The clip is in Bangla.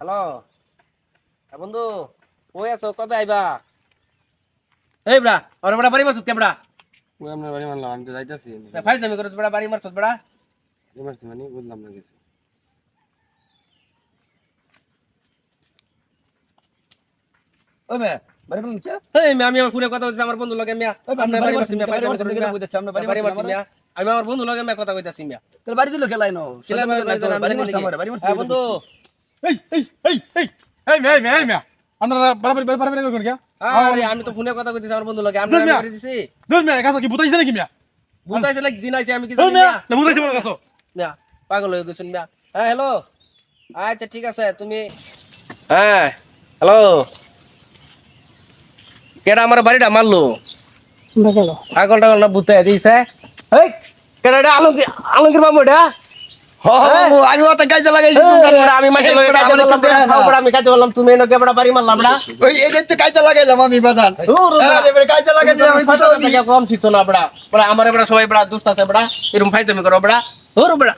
হ্যালো? হ্যাঁ বন্ধু কই আছো? কবে আইবা? এই বড়া ওরে বড়া বাড়ি মারছত কেবড়া ওই আপনার বাড়ি মানলাম আমি তো যাইতাছি ফাইজ আমি করছ বড়া বাড়ি মারছত বড়া ইমার্সি মানে বুঝলাম না কিছু। ওই মে বাড়ি বলুন কে এই মিয়া আমি আমার ফোনে কথা কইতাছি আমার বন্ধু লগে মিয়া। আপনার বাড়ি মারছি মিয়া বাড়ি মারছি, মারছি বাড়ি আমরা বাড়ি মারছি মারছি, মিয়া আমি আমার বন্ধু লগে মিয়া। কথা কইতাছি মিয়া তাহলে বাড়ি দিল খেলাই নো ছেলে মেয়ে লগে আমি বাড়ি মারছি? আমার বাড়ি মারছি। হ্যাঁ বন্ধু এই এই এই এই এই মে মে মে আপনারা বাড়াবাড়ি বাড়াবাড়ি করবেন কে আরে আমি তো ফোনে কথা কইতাছি আমার বন্ধু লগে। আমি করে দিছি। দূর মে কাছে কি বুতাইছে নাকি মিয়া? বুঝাইছে না জিনাইছে আমি কি জানি না বুতাইছে মনে কাছে মিয়া পাগল হয়ে গেছেন মিয়া। হ্যাঁ হ্যালো আচ্ছা ঠিক আছে তুমি হ্যাঁ হ্যালো কেডা আমার বাড়িটা মারলো? পাগল টাগল না বুতে দিছে। এই কেডা আলঙ্কির বাবু এটা? আমি ওটা কাজে লাগাইছি আমি মাঝে বড়া, আমি কাজে বললাম তুমি এনে কেবড়া বাড়ি মারলাম বড়া ওই এই তো কাজে লাগাইলাম আমি বাজান। বড়া। এবারে কাজে লাগাই তুমি কম শিখতো না বড়া বড়া আমার বড়া সবাই বড়া দুস্ত আছে বড়া এরকম ফাইজলামি করো বড়া দূর বড়া